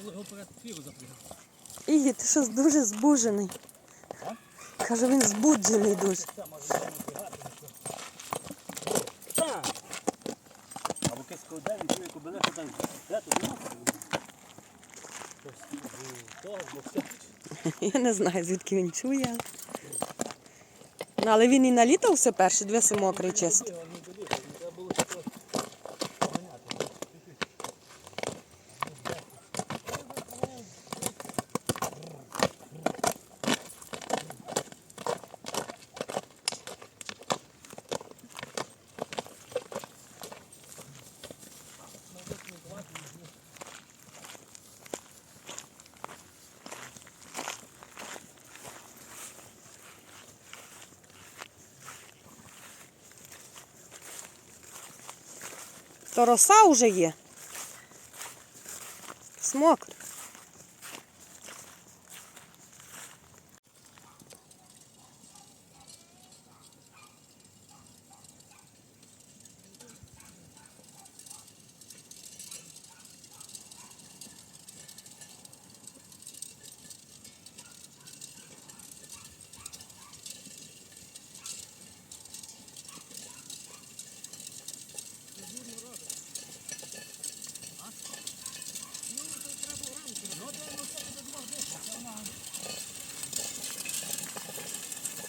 було його перед фіру запрягати. Ігі, ти щось дуже збуджений. Каже, він збуджений дуже. Це може не напрягати. Так. Або кесь кладе, і чує кобиле, там де тут нема. Того, бо все. Я не знаю, звідки він чує. Ну, але він і на літо все перше, дивися мокрий чисто. Його не долізти, не треба було ще трохи поганяти. Роса вже є. Смок.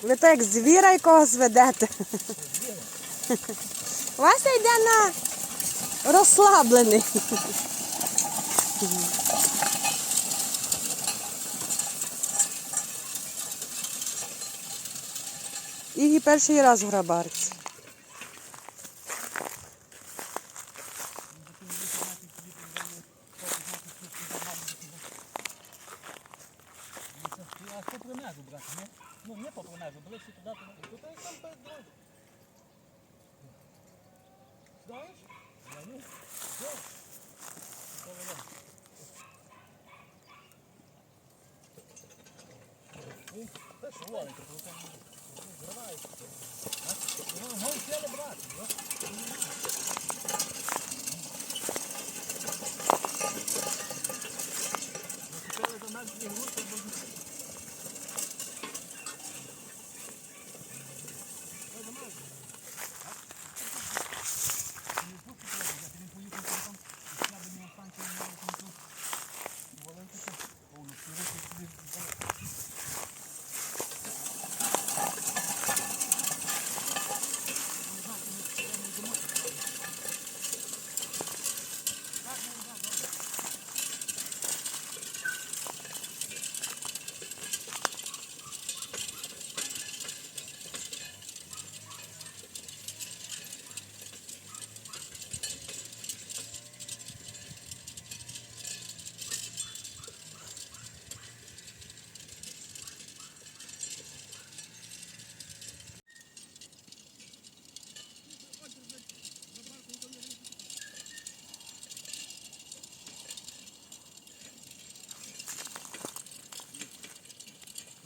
Ви так як звіра якогось ведете. Вася йде на розслаблений. І перший раз в грабарці. А що про межу брати, ну? Ну, не по межу, ближче туди, туди. Тут і там перед дорогою. Знаєш? Я ну, де? Що воно? Ну, Це що ловить, то там зривається. Ну, гол сіли брати, ну. Чекали до нас дві групи, бо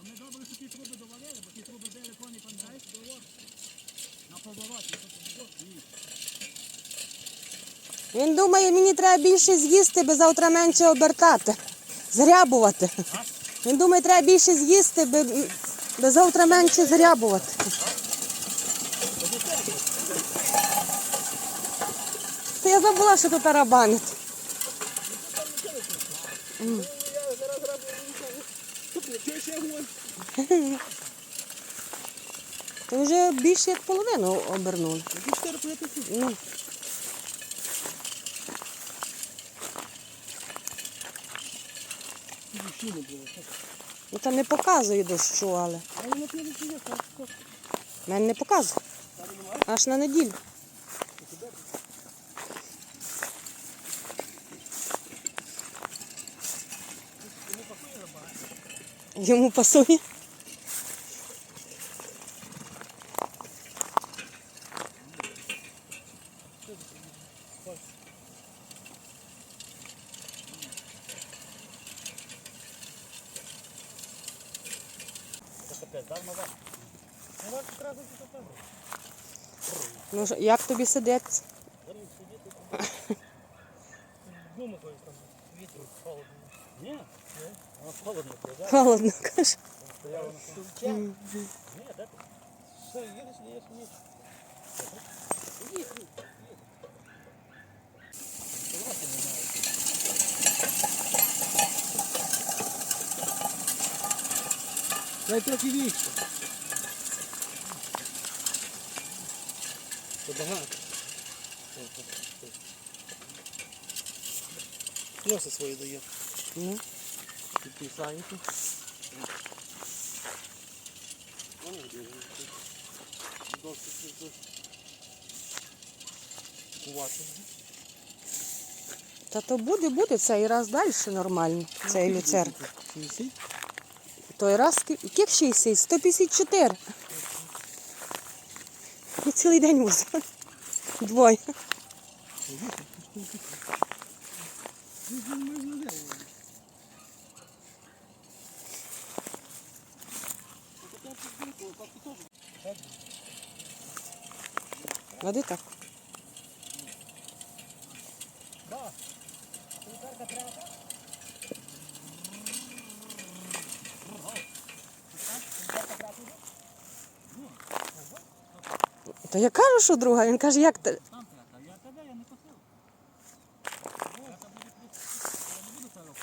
Ми добре, що ті труби довалили, бо ті труби били коні, пам'ятаєш, було на повороті. Ні. Він думає, мені треба більше з'їсти, би завтра менше обертати, зрябувати. Він думає, треба більше з'їсти, би завтра менше зрябувати. Та я забула, що тут тарабанить. Ти вже більше як половину обернули. Ну. Ну там не показує дощу, але. Мене не показує. Аж на неділю. Йому пасує. Це капець, дав назад. Ну, варто одразу тут опевно. Як тобі сидеться? Сидіти. Гума там, вітру, холодно. Ні, воно холодно, правда? Холодно, каже. Стояло на стовче. Ні, де? Все, їдеш, їдеш, їдеш. Їдь, їдь. Дай трохи вічно. Це багато. Носи свої дає. Ну. Досить. Кувати. Та то буде, буде цей раз далі нормально, цей люцерн. Висить? Той раз яких 60? 154. Цілий день возила. Двоє. Води так. Да. Лікарка треба. То я кажу, що друга. Він каже, як ти. Я тебе, не. Я це буде не буду кидати.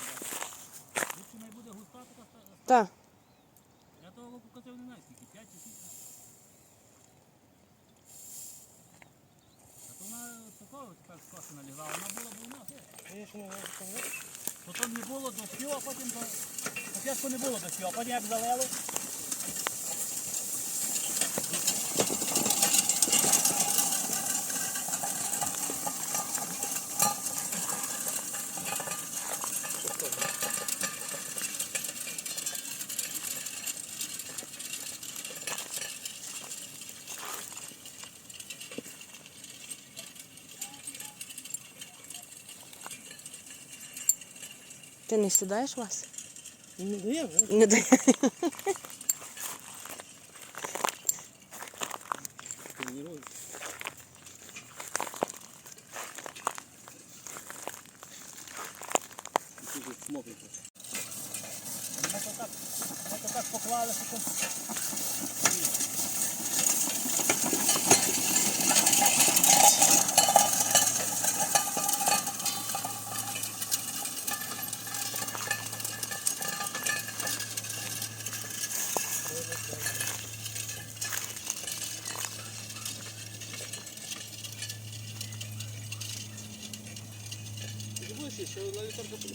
Лучше не буде густа така Я того року косив не знаю скільки, 5 чи 6. А то вона такого тепер скоси налізала, вона була б у була. Потім не було дощу, а потім до... спочатку не було дощу, а потім як залило. Ти не сідаєш вас? Не дає, Не дає. Ми то так, ми то так поклали, що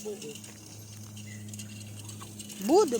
то... Буде,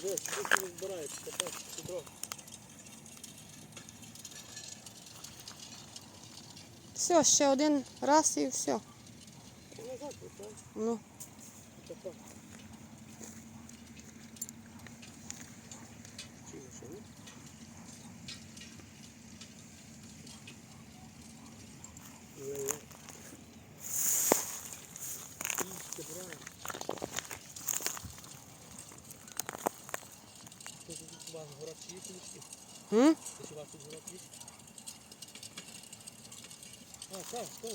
Тут розбирається, тепер сюди. Все, ще один раз і все. Ну. Вас город чиїсь чи всі? М? Чи у вас тут город є? А, так, так.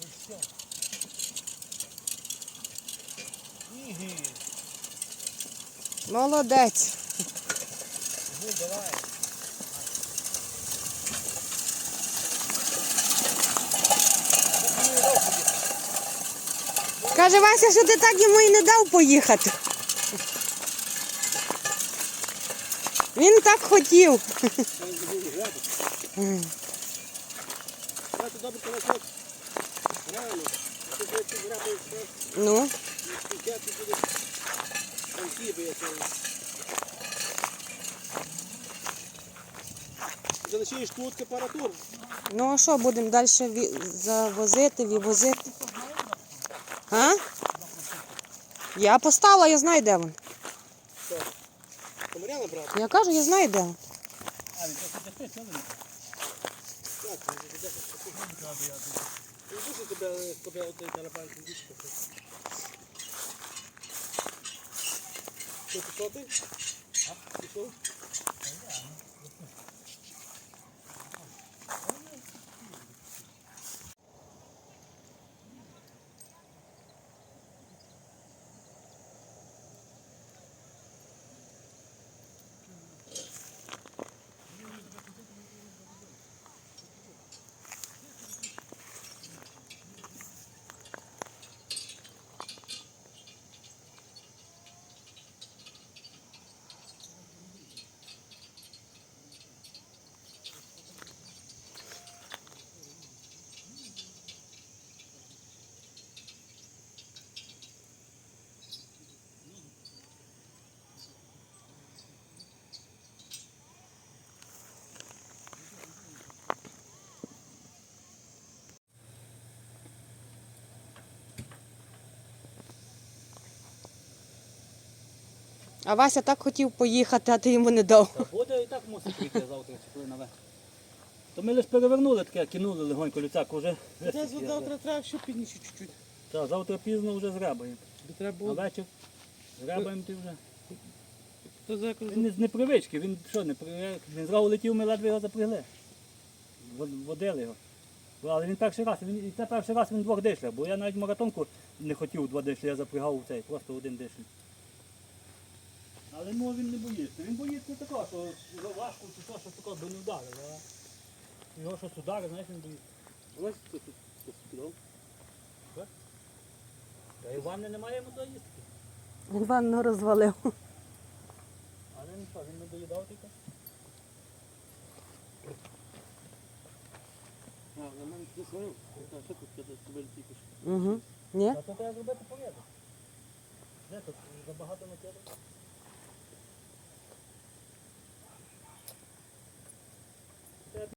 Ну все. Іги. Молодець. Ну, давай. Каже Вася, що ти так йому і не дав поїхати. Він так хотів. Ну. Залишиш тут температуру. ну а що, будемо далі завозити, вивозити? А? Я поставила, я знаю, де він. Комаряна брати? Я кажу, я знаю, де він. А, він просто що? Так, він буде Він дуже тебе, тебе отой. Що, пішов ти? А? Пішов? А Вася так хотів поїхати, а ти йому не дав. Та буде і так мусить прийти завтра чи коли. То ми лише перевернули таке, кинули легонько люцяк уже. Завтра треба ще пізніше чуть-чуть. Так, завтра пізно вже треба А вечір зрябаємо ти вже. То за Він не з непривички, він що, не привик. Він зразу летів, ми ледве його запрягли. Водили його. Але він перший раз, він, і це перший раз він двох дишляв, бо я навіть маратонку не хотів два дишлі, я запрягав у цей, просто один дишль. Але ну він не боїться. Він боїться такого, що його важко чи що, що такого би не вдарило. А його щось ударить, знаєш, він боїться. Ось тут тут спідав. Та Іван немає йому доїсти. Іван розвалив. Але нічого, він не доїдав тільки. А, на мене не сварив. А що тут я тебе тільки що? Угу. Ні? А то треба зробити порядок. Де тут забагато накидав?